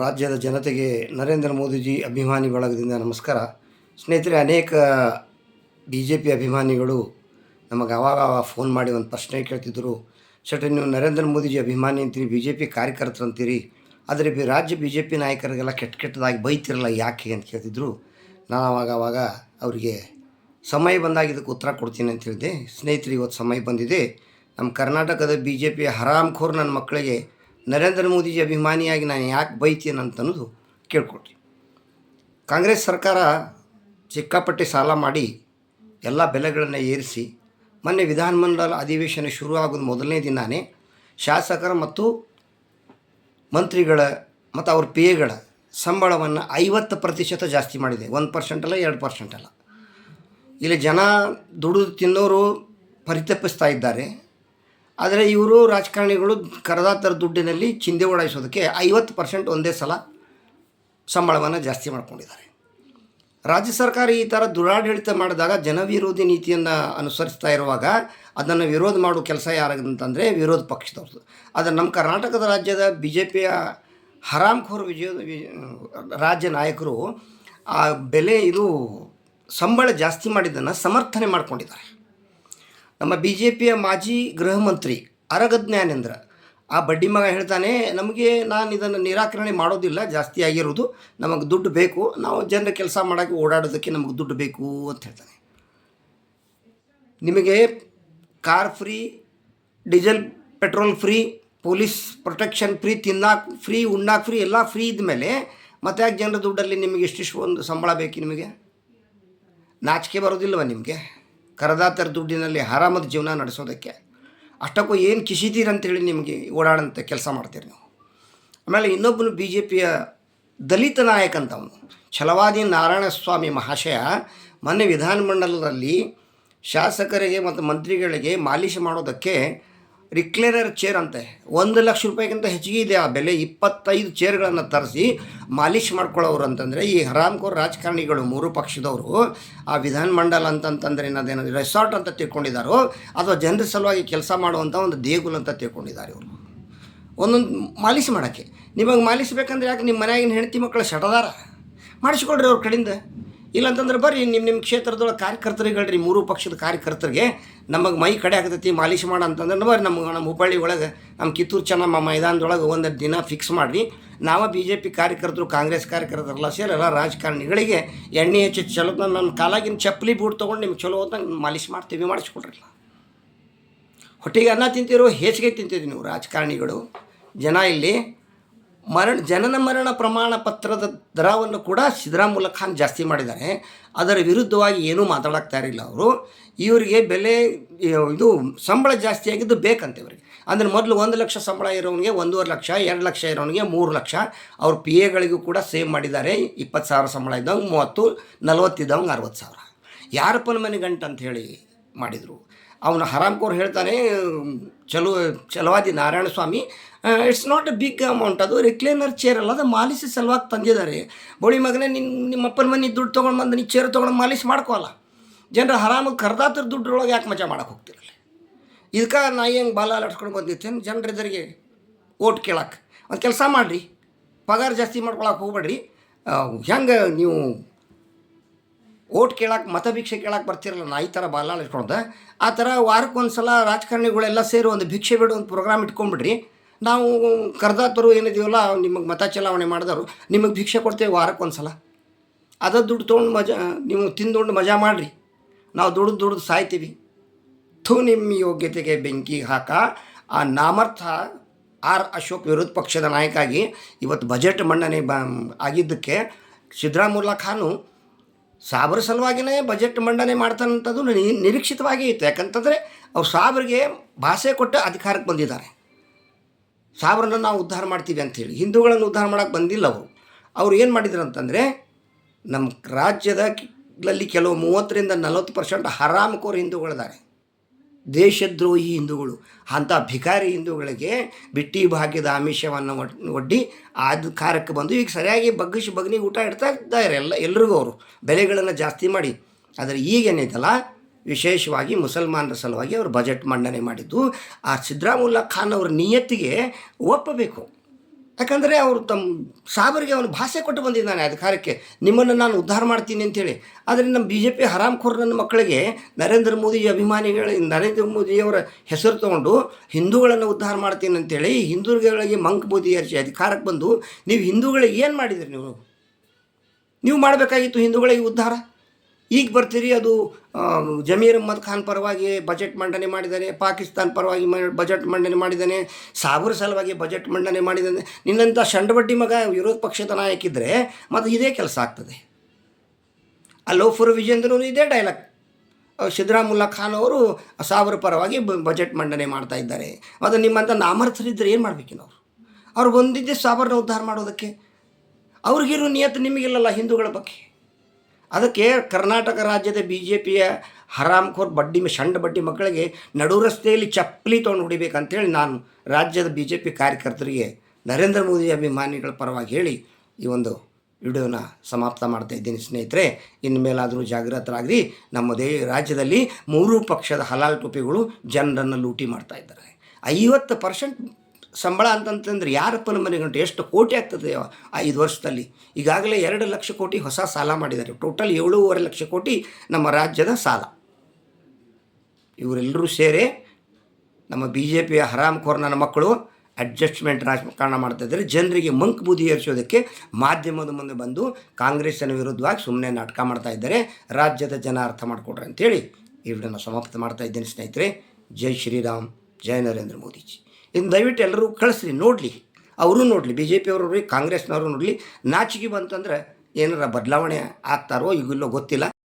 ರಾಜ್ಯದ ಜನತೆಗೆ ನರೇಂದ್ರ ಮೋದಿಜಿ ಅಭಿಮಾನಿ ಬಳಗದಿಂದ ನಮಸ್ಕಾರ. ಸ್ನೇಹಿತರೆ, ಅನೇಕ ಬಿ ಜೆ ಪಿ ಅಭಿಮಾನಿಗಳು ನಮಗೆ ಅವಾಗ ಫೋನ್ ಮಾಡಿ ಒಂದು ಪ್ರಶ್ನೆ ಕೇಳ್ತಿದ್ದರು ಶೆಟ್ಟಿ ನೀವು ನರೇಂದ್ರ ಮೋದಿಜಿ ಅಭಿಮಾನಿ ಅಂತೀರಿ ಬಿ ಜೆ ಪಿ ಕಾರ್ಯಕರ್ತರು ಅಂತೀರಿ? ಆದರೆ ಬಿ ರಾಜ್ಯ ಬಿ ಜೆ ಪಿ ನಾಯಕರಿಗೆಲ್ಲ ಕೆಟ್ಟ ಕೆಟ್ಟದಾಗಿ ಬೈತಿರಲ್ಲ ಯಾಕೆ ಅಂತ ಕೇಳ್ತಿದ್ರು. ನಾನು ಅವಾಗ ಅವಾಗ ಅವರಿಗೆ ಸಮಯ ಬಂದಾಗ ಇದಕ್ಕೆ ಉತ್ತರ ಕೊಡ್ತೀನಿ ಅಂತ ಹೇಳಿದೆ. ಸ್ನೇಹಿತರು, ಇವತ್ತು ಸಮಯ ಬಂದಿದೆ. ನಮ್ಮ ಕರ್ನಾಟಕದ ಬಿ ಜೆ ಪಿ ಹರಾಮ್ಖೋರ್ ನನ್ನ ಮಕ್ಕಳಿಗೆ ನರೇಂದ್ರ ಮೋದಿಜಿ ಅಭಿಮಾನಿಯಾಗಿ ನಾನು ಯಾಕೆ ಬೈತೀನಿ ಅಂತನ್ನೋದು ಕೇಳ್ಕೊಳ್ರಿ ಕಾಂಗ್ರೆಸ್ ಸರ್ಕಾರ ಸಿಕ್ಕಾಪಟ್ಟೆ ಸಾಲ ಮಾಡಿ ಎಲ್ಲ ಬೆಲೆಗಳನ್ನು ಏರಿಸಿ ಮೊನ್ನೆ ವಿಧಾನಮಂಡಲ ಅಧಿವೇಶನ ಶುರು ಆಗೋದು ಮೊದಲನೇ ದಿನಾನೇ ಶಾಸಕರ ಮತ್ತು ಮಂತ್ರಿಗಳ ಮತ್ತು ಅವ್ರ ಪಿ ಎಗಳ ಸಂಬಳವನ್ನು ಐವತ್ತು ಪ್ರತಿಶತ ಜಾಸ್ತಿ ಮಾಡಿದೆ. ಒಂದು ಪರ್ಸೆಂಟ್ ಅಲ್ಲ, ಎರಡು ಪರ್ಸೆಂಟ್ ಅಲ್ಲ. ಇಲ್ಲಿ ಜನ ದುಡಿದು ತಿನ್ನೋರು ಪರಿತಪಿಸ್ತಾ ಇದ್ದಾರೆ. ಆದರೆ ಇವರು ರಾಜಕಾರಣಿಗಳು ಕರದಾತರ ದುಡ್ಡಿನಲ್ಲಿ ಚಿಂದೆ ಓಡಾಯಿಸೋದಕ್ಕೆ ಐವತ್ತು ಪರ್ಸೆಂಟ್ ಒಂದೇ ಸಲ ಸಂಬಳವನ್ನು ಜಾಸ್ತಿ ಮಾಡ್ಕೊಂಡಿದ್ದಾರೆ. ರಾಜ್ಯ ಸರ್ಕಾರ ಈ ಥರ ದುರಾಡಳಿತ ಮಾಡಿದಾಗ ಜನವಿರೋಧಿ ನೀತಿಯನ್ನು ಅನುಸರಿಸ್ತಾ ಇರುವಾಗ ಅದನ್ನು ವಿರೋಧ ಮಾಡೋ ಕೆಲಸ ಯಾರಾಗಂತಂದರೆ ವಿರೋಧ ಪಕ್ಷದವ್ರದ್ದು ಆದರೆ ನಮ್ಮ ಕರ್ನಾಟಕದ ರಾಜ್ಯದ ಬಿ ಜೆ ಪಿಯ ಹರಾಮ್ಖೋರ್ ವಿಜಯ ರಾಜ್ಯ ನಾಯಕರು ಆ ಬೆಲೆ ಇದು ಸಂಬಳ ಜಾಸ್ತಿ ಮಾಡಿದ್ದನ್ನು ಸಮರ್ಥನೆ ಮಾಡ್ಕೊಂಡಿದ್ದಾರೆ. ನಮ್ಮ ಬಿ ಜೆ ಪಿಯ ಮಾಜಿ ಗೃಹ ಮಂತ್ರಿ ಅರಗ ಜ್ಞಾನೇಂದ್ರ ಆ ಬಡ್ಡಿ ಮಗ ಹೇಳ್ತಾನೆ, ನಮಗೆ ನಾನು ಇದನ್ನು ನಿರಾಕರಣೆ ಮಾಡೋದಿಲ್ಲ, ಜಾಸ್ತಿ ಆಗಿರೋದು, ನಮಗೆ ದುಡ್ಡು ಬೇಕು, ನಾವು ಜನರ ಕೆಲಸ ಮಾಡೋಕ್ಕೆ ಓಡಾಡೋದಕ್ಕೆ ನಮಗೆ ದುಡ್ಡು ಬೇಕು, ಅಂತ ಹೇಳ್ತಾನೆ. ನಿಮಗೆ car free, diesel, petrol free, police protection free, ತಿನ್ನಾಕ್ free, ಉಣ್ಣಾಕ್ ಫ್ರೀ, ಎಲ್ಲ ಫ್ರೀ ಇದ್ಮೇಲೆ ಮತ್ತೆ ಯಾಕೆ ಜನರ ದುಡ್ಡಲ್ಲಿ ನಿಮಗೆ ಇಷ್ಟಿಷ್ಟು ಒಂದು ಸಂಬಳ ಬೇಕು ನಿಮಗೆ? ನಾಚಿಕೆ ಬರೋದಿಲ್ವ ನಿಮಗೆ? ಕರದಾತರ ದುಡ್ಡಿನಲ್ಲಿ ಆರಾಮದ ಜೀವನ ನಡೆಸೋದಕ್ಕೆ ಅಷ್ಟಕ್ಕೂ ಏನು ಕಿಸಿದ್ದೀರಂತೇಳಿ ನಿಮಗೆ ಓಡಾಡಂತ ಕೆಲಸ ಮಾಡ್ತೀರಿ ನೀವು. ಆಮೇಲೆ ಇನ್ನೊಬ್ಬನು ಬಿ ಜೆ ಪಿಯ ದಲಿತ ನಾಯಕ ಅಂತವನು ಛಲವಾದಿ ನಾರಾಯಣಸ್ವಾಮಿ ಮಹಾಶಯ ಮೊನ್ನೆ ವಿಧಾನಮಂಡಲದಲ್ಲಿ ಶಾಸಕರಿಗೆ ಮತ್ತು ಮಂತ್ರಿಗಳಿಗೆ ಮಾಲಿಷ್ ಮಾಡೋದಕ್ಕೆ ರಿಕ್ಲೇನರ್ ಚೇರ್ ಅಂತೆ. ಒಂದು ಲಕ್ಷ ರೂಪಾಯಿಗಿಂತ ಹೆಚ್ಚಿಗೆ ಇದೆ ಆ ಬೆಲೆ. ಇಪ್ಪತ್ತೈದು ಚೇರ್ಗಳನ್ನು ತರಿಸಿ ಮಾಲಿಷ್ ಮಾಡ್ಕೊಳ್ಳೋರು ಅಂತಂದರೆ ಈ ಹರಾಮ್ಕೋರ್ ರಾಜಕಾರಣಿಗಳು ಮೂರು ಪಕ್ಷದವರು. ಆ ವಿಧಾನ ಮಂಡಲ ಅಂತಂತಂದರೆ ಏನದೇನು ರೆಸಾರ್ಟ್ ಅಂತ ತಿಳ್ಕೊಂಡಿದ್ದಾರೋ ಅಥವಾ ಜನರ ಸಲುವಾಗಿ ಕೆಲಸ ಮಾಡುವಂಥ ಒಂದು ದೇಗುಲ ಅಂತ ತಿಳ್ಕೊಂಡಿದ್ದಾರೆ ಇವರು. ಒಂದೊಂದು ಮಾಲಿಷ್ ಮಾಡೋಕ್ಕೆ. ನಿಮಗೆ ಮಾಲಿಸ್ಬೇಕಂದ್ರೆ ಯಾಕೆ ನಿಮ್ಮ ಮನೆಯಾಗಿನ ಹೆಂಡತಿ ಮಕ್ಕಳು ಶಟದಾರ ಮಾಡಿಸ್ಕೊಡ್ರಿ ಅವ್ರ ಕಡೆಯಿಂದ. ಇಲ್ಲಂತಂದ್ರೆ ಬರ್ರಿ ನಿಮ್ಮ ನಿಮ್ಮ ಕ್ಷೇತ್ರದೊಳಗೆ ಕಾರ್ಯಕರ್ತರಿಗೆ ಹೇಳ್ರಿ ಮೂರು ಪಕ್ಷದ ಕಾರ್ಯಕರ್ತರಿಗೆ ನಮಗೆ ಮೈ ಕಡೆ ಆಗ್ತೈತಿ, ಮಾಲೀಶ್ ಮಾಡ ಅಂತಂದ್ರೆ ಬರ್ರಿ ನಮ್ಮ ನಮ್ಮ ಹುಬ್ಬಳ್ಳಿ ಒಳಗೆ ನಮ್ಮ ಕಿತ್ತೂರು ಚೆನ್ನಮ್ಮ ಮೈದಾನದೊಳಗೆ ಒಂದು ದಿನ ಫಿಕ್ಸ್ ಮಾಡಿರಿ. ನಾವು ಬಿ ಜೆ ಪಿ ಕಾರ್ಯಕರ್ತರು, ಕಾಂಗ್ರೆಸ್ ಕಾರ್ಯಕರ್ತರೆಲ್ಲ ಸೇರಿ ಎಲ್ಲ ರಾಜಕಾರಣಿಗಳಿಗೆ ಎಣ್ಣೆ ಹೆಚ್ಚು ಚಲೋ ನನ್ನ ಕಾಲಾಗಿನ ಚಪ್ಪಲಿ ಬೂಟ್ ತೊಗೊಂಡು ನಿಮ್ಗೆ ಚಲೋ ಹೋದಂಗೆ ಮಾಲೀಶ್ ಮಾಡ್ತೀವಿ ಮಾಡಿಸ್ಕೊಡ್ರಿ ಹೊಟ್ಟೆಗೆ ಅನ್ನ ತಿಂತಿರೋ, ಹೇಸಿಗೆ ತಿಂತಿದ್ದೀವಿ ನೀವು ರಾಜಕಾರಣಿಗಳು. ಜನ ಇಲ್ಲಿ ಮರಣ, ಜನನ ಮರಣ ಪ್ರಮಾಣ ಪತ್ರದ ದರವನ್ನು ಕೂಡ ಸಿದ್ದರಾಮುಲ್ಲ ಖಾನ್ ಜಾಸ್ತಿ ಮಾಡಿದ್ದಾರೆ. ಅದರ ವಿರುದ್ಧವಾಗಿ ಏನೂ ಮಾತಾಡಕ್ತಾ ಇರಲಿಲ್ಲ ಅವರು. ಇವರಿಗೆ ಬೆಲೆ, ಇದು ಸಂಬಳ ಜಾಸ್ತಿ ಆಗಿದ್ದು ಬೇಕಂತೆ ಇವರಿಗೆ. ಅಂದರೆ ಮೊದಲು ಒಂದು ಲಕ್ಷ ಸಂಬಳ ಇರೋನಿಗೆ ಒಂದೂವರೆ ಲಕ್ಷ, ಎರಡು ಲಕ್ಷ ಇರೋನಿಗೆ ಮೂರು ಲಕ್ಷ. ಅವ್ರ ಪಿ ಎಗಳಿಗೂ ಕೂಡ ಸೇವ್ ಮಾಡಿದ್ದಾರೆ. ಇಪ್ಪತ್ತು ಸಾವಿರ ಸಂಬಳ ಇದ್ದವಂಗೆ ಮೂವತ್ತು ನಲ್ವತ್ತಿದ್ದವಂಗೆ ಅರವತ್ತು ಸಾವಿರ. ಯಾರಪ್ಪನ ಮನೆ ಗಂಟು ಅಂತ ಹೇಳಿ ಮಾಡಿದರು. ಅವನು ಹರಾಮ್ಕೋರ್ ಹೇಳ್ತಾನೆ, ಚಲೋ, Chalavadi Narayana Swamy it's not a big amount ಅದು ರಿಕ್ಲೇನರ್ ಚೇರ್ ಅಲ್ಲ, ಅದು ಮಾಲಿಸಿ ಸಲುವಾಗಿ ತಂದಿದ್ದಾರೆ. ಬೋಳಿ ಮಗನೇ ನಿನ್ನ ನಿಮ್ಮ ಅಪ್ಪನ ಮನೆ ದುಡ್ಡು ತೊಗೊಂಡು ಬಂದು ನೀ ಚೇರ್ ತೊಗೊಂಡು ಮಾಲಿಶ್ ಮಾಡ್ಕೋಲ್ಲ ಜನರು ಹರಾಮಾಗಿ ಕರ್ದಾತ್ರ ದುಡ್ಡ್ರೊಳಗೆ ಯಾಕೆ ಮಜಾ ಮಾಡೋಕೆ ಹೋಗ್ತಿರಲ್ಲ ಇದಕ್ಕೆ ನಾ ಹೆಂಗೆ ಬಾಲ ಅಲಾಡ್ಸ್ಕೊಂಡು ಬಂದಿರ್ತೇನೆ ಇದರಿಗೆ ಓಟ್ ಕೇಳಕ್ಕೆ ಒಂದು ಕೆಲಸ ಮಾಡಿರಿ, ಪಗಾರ ಜಾಸ್ತಿ ಮಾಡ್ಕೊಳಕ್ಕೆ ಹೋಗ್ಬೇಡ್ರಿ. ಹೆಂಗೆ ನೀವು ಓಟ್ ಕೇಳಕ್ಕೆ ಮತಭಿಕ್ಷೆ ಕೇಳಕ್ಕೆ ಬರ್ತಿರಲ್ಲ, ನಾ ಈ ಥರ ಬಾಲ ಇಟ್ಕೊಂಡೆ. ಆ ಥರ ವಾರಕ್ಕೆ ಒಂದು ಸಲ ರಾಜಕಾರಣಿಗಳೆಲ್ಲ ಸೇರಿ ಒಂದು ಭಿಕ್ಷೆ ಬಿಡು ಒಂದು ಪ್ರೋಗ್ರಾಮ್ ಇಟ್ಕೊಂಡ್ಬಿಡ್ರಿ. ನಾವು ಕರ್ದಾತರು ಏನಿದೀವಲ್ಲ ನಿಮಗೆ ಮತ ಚಲಾವಣೆ ಮಾಡಿದವರು, ನಿಮಗೆ ಭಿಕ್ಷೆ ಕೊಡ್ತೇವೆ ವಾರಕ್ಕೆ ಒಂದು ಸಲ ಅದ ದುಡ್ಡು ತೊಗೊಂಡು ಮಜಾ, ನೀವು ತಿಂದುಕೊಂಡು ಮಜಾ ಮಾಡಿರಿ. ನಾವು ದುಡ್ದು ದುಡ್ದು ಸಾಯ್ತೀವಿ. ಥೂ ನಿಮ್ಮ ಯೋಗ್ಯತೆಗೆ ಬೆಂಕಿ ಹಾಕ. ಆ ನಾಮರ್ಥ ಆರ್ ಅಶೋಕ್ ವಿರೋಧ ಪಕ್ಷದ ನಾಯಕಾಗಿ ಇವತ್ತು ಬಜೆಟ್ ಮಂಡನೆ ಬ, ಆಗಿದ್ದಕ್ಕೆ ಸಿದ್ದರಾಮುಲ್ಲಾ ಖಾನು ಸಾಬ್ರ ಸಲುವಾಗಿನೇ ಬಜೆಟ್ ಮಂಡನೆ ಮಾಡ್ತಾನಂಥದ್ದು ನಿರೀಕ್ಷಿತವಾಗಿ ಇತ್ತು. ಯಾಕಂತಂದರೆ ಅವ್ರು ಸಾಬ್ರಿಗೆ ಭಾಷೆ ಕೊಟ್ಟು ಅಧಿಕಾರಕ್ಕೆ ಬಂದಿದ್ದಾರೆ. ಸಾಬ್ರನ್ನ ನಾವು ಉದ್ಧಾರ ಮಾಡ್ತೀವಿ ಅಂಥೇಳಿ ಹಿಂದೂಗಳನ್ನು ಉದ್ಧಾರ ಮಾಡೋಕ್ಕೆ ಬಂದಿಲ್ಲ ಅವರು. ಅವ್ರು ಏನು ಮಾಡಿದ್ರು ಅಂತಂದರೆ ನಮ್ಮ ರಾಜ್ಯದಲ್ಲಿ ಕೆಲವು ಮೂವತ್ತರಿಂದ ನಲವತ್ತು ಪರ್ಸೆಂಟ್ ಹರಾಮಕೋರು ಹಿಂದೂಗಳಿದ್ದಾರೆ ದೇಶದ್ರೋಹಿ ಹಿಂದೂಗಳು, ಅಂಥ ಭಿಕಾರಿ ಹಿಂದೂಗಳಿಗೆ ಬಿಟ್ಟಿ ಭಾಗ್ಯದ ಆಮಿಷವನ್ನು ಒಡ್- ಒಡ್ಡಿ ಅಧಿಕಾರಕ್ಕೆ ಬಂದು ಈಗ ಸರಿಯಾಗಿ ಬಗ್ಗಿಸಿ ಬಗ್ನಿ ಊಟ ಇಡ್ತಾ ಇದ್ದಾರೆ ಎಲ್ಲ, ಎಲ್ರಿಗೂ ಅವರು. ಬೆಲೆಗಳನ್ನು ಜಾಸ್ತಿ ಮಾಡಿ. ಆದರೆ ಈಗೇನೈತಲ್ಲ ವಿಶೇಷವಾಗಿ ಮುಸಲ್ಮಾನರ ಸಲುವಾಗಿ ಅವರು ಬಜೆಟ್ ಮಂಡನೆ ಮಾಡಿದ್ದು, ಆ ಸಿದ್ದರಾಮುಲ್ಲಾ ಖಾನ್ ಅವ್ರ ನಿಯತ್ತಿಗೆ ಒಪ್ಪಬೇಕು. ಯಾಕಂದರೆ ಅವರು ತಮ್ಮ ಸಾಬರಿಗೆ ಅವನು ಭಾಷೆ ಕೊಟ್ಟು ಬಂದಿದ್ದಾನೆ ಅಧಿಕಾರಕ್ಕೆ ನಿಮ್ಮನ್ನು ನಾನು ಉದ್ಧಾರ ಮಾಡ್ತೀನಿ ಅಂತೇಳಿ. ಆದರೆ ನಮ್ಮ ಬಿ ಜೆ ಪಿ ಹರಾಮ್ಖೋರ್ ನನ್ನ ಮಕ್ಕಳಿಗೆ ನರೇಂದ್ರ ಮೋದಿ ಅಭಿಮಾನಿಗಳ ನರೇಂದ್ರ ಮೋದಿಯವರ ಹೆಸರು ತಗೊಂಡು ಹಿಂದೂಗಳನ್ನು ಉದ್ಧಾರ ಮಾಡ್ತೀನಿ ಅಂತೇಳಿ ಹಿಂದೂಗಳಿಗೆ ಮಂಕ್ ಮೋದಿ ಅಧಿಕಾರಕ್ಕೆ ಬಂದು ನೀವು ಹಿಂದೂಗಳಿಗೆ ಏನು ಮಾಡಿದಿರಿ ನೀವು? ನೀವು ಮಾಡಬೇಕಾಗಿತ್ತು ಹಿಂದೂಗಳಿಗೆ ಉದ್ಧಾರ? ಈಗ ಬರ್ತೀರಿ ಅದು ಜಮೀರ್ ಅಹ್ಮದ್ ಖಾನ್ ಪರವಾಗಿ ಬಜೆಟ್ ಮಂಡನೆ ಮಾಡಿದ್ದಾನೆ, ಪಾಕಿಸ್ತಾನ ಪರವಾಗಿ ಬಜೆಟ್ ಮಂಡನೆ ಮಾಡಿದ್ದಾನೆ, ಸಾಬರ್ ಸಲುವಾಗಿ ಬಜೆಟ್ ಮಂಡನೆ ಮಾಡಿದ್ದಾನೆ. ನಿನ್ನಂಥ ಷಂಡಬಡ್ಡಿ ಮಗ ವಿರೋಧ ಪಕ್ಷದ ನಾಯಕ ಇದ್ದರೆ ಮತ್ತು ಇದೇ ಕೆಲಸ ಆಗ್ತದೆ. ಅಲೋಫುರ್ ವಿಜೇಂದ್ರ ಇದೇ ಡೈಲಾಗ್ ಸಿದ್ದರಾಮುಲ್ಲಾ ಖಾನ್ ಅವರು ಸಾವಿರ ಪರವಾಗಿ ಬಜೆಟ್ ಮಂಡನೆ ಮಾಡ್ತಾ ಇದ್ದಾರೆ. ಮತ್ತು ನಿಮ್ಮಂಥ ನಾಮರ್ಥರಿದ್ದರೆ ಏನು ಮಾಡ್ಬೇಕಿನ ಅವರು? ಅವ್ರು ಬಂದಿದ್ದೆ ಸಾಬರ್ನ ಉದ್ಧಾರ ಮಾಡೋದಕ್ಕೆ. ಅವ್ರಿಗಿರೋ ನಿಯತ್ತು ನಿಮಗಿಲ್ಲಲ್ಲ ಹಿಂದೂಗಳ ಬಗ್ಗೆ. ಅದಕ್ಕೆ ಕರ್ನಾಟಕ ರಾಜ್ಯದ ಬಿ ಜೆ ಪಿಯ ಹರಾಮ್ಖೋರ್ ಬಡ್ಡಿ ಷಂಡ ಬಡ್ಡಿ ಮಕ್ಕಳಿಗೆ ನಡು ರಸ್ತೆಯಲ್ಲಿ ಚಪ್ಪಲಿ ತೊಗೊಂಡು ಹೊಡಿಬೇಕಂತೇಳಿ ನಾನು ರಾಜ್ಯದ ಬಿ ಜೆ ಪಿ ಕಾರ್ಯಕರ್ತರಿಗೆ ನರೇಂದ್ರ ಮೋದಿ ಅಭಿಮಾನಿಗಳ ಪರವಾಗಿ ಹೇಳಿ ಈ ಒಂದು ವಿಡಿಯೋನ ಸಮಾಪ್ತ ಮಾಡ್ತಾ ಇದ್ದೀನಿ ಸ್ನೇಹಿತರೆ. ಇನ್ನು ಮೇಲಾದರೂ ನಮ್ಮ ದೇ ರಾಜ್ಯದಲ್ಲಿ ಮೂರು ಪಕ್ಷದ ಹಲಾಲ್ ಟೋಪಿಗಳು ಜನರನ್ನು ಲೂಟಿ ಮಾಡ್ತಾ ಇದ್ದಾರೆ. ಐವತ್ತು ಪರ್ಸೆಂಟ್ ಸಂಬಳ ಅಂತಂತಂದ್ರೆ ಯಾರಪ್ಪನ ಮನೆಗೆ ಗಂಟು ಎಷ್ಟು ಕೋಟಿ ಆಗ್ತದೆ ಐದು ವರ್ಷದಲ್ಲಿ. ಈಗಾಗಲೇ ಎರಡು ಲಕ್ಷ ಕೋಟಿ ಹೊಸ ಸಾಲ ಮಾಡಿದ್ದಾರೆ. ಟೋಟಲ್ ಏಳೂವರೆ ಲಕ್ಷ ಕೋಟಿ ನಮ್ಮ ರಾಜ್ಯದ ಸಾಲ. ಇವರೆಲ್ಲರೂ ಸೇರಿ ನಮ್ಮ ಬಿ ಜೆ ಪಿಯ ಹರಾಮ್ಖೋರ್ ನನ್ನ ಮಕ್ಕಳು ಅಡ್ಜಸ್ಟ್ಮೆಂಟ್ ರಾಜಕಾರಣ ಮಾಡ್ತಾ ಇದ್ದಾರೆ. ಜನರಿಗೆ ಮಂಕ್ ಬುದ್ಧಿ ಏರಿಸೋದಕ್ಕೆ ಮಾಧ್ಯಮದ ಮುಂದೆ ಬಂದು ಕಾಂಗ್ರೆಸ್ಸಿನ ವಿರುದ್ಧವಾಗಿ ಸುಮ್ಮನೆ ನಾಟಕ ಮಾಡ್ತಾ ಇದ್ದಾರೆ. ರಾಜ್ಯದ ಜನ ಅರ್ಥ ಮಾಡಿಕೊಡ್ರಿ ಅಂತೇಳಿ ವಿಡಿಯೋನ ಸಮಾಪ್ತ ಮಾಡ್ತಾ ಇದ್ದೇನೆ ಸ್ನೇಹಿತರೆ. ಜೈ ಶ್ರೀರಾಮ್, ಜೈ ನರೇಂದ್ರ ಮೋದಿಜಿ. ಇನ್ನು ದಯವಿಟ್ಟು ಎಲ್ಲರೂ ಕಳಿಸ್ರಿ, ನೋಡಲಿ. ಅವರು ನೋಡಲಿ ಬಿ ಜೆ ಪಿಯವರು ನೋಡಲಿ, ಕಾಂಗ್ರೆಸ್ನವರು ನೋಡಲಿ. ನಾಚಿಕೆ ಬಂತಂದ್ರೆ ಏನಾರ ಬದಲಾವಣೆ ಆಗ್ತಾರೋ ಈಗಿಲ್ಲೋ ಗೊತ್ತಿಲ್ಲ.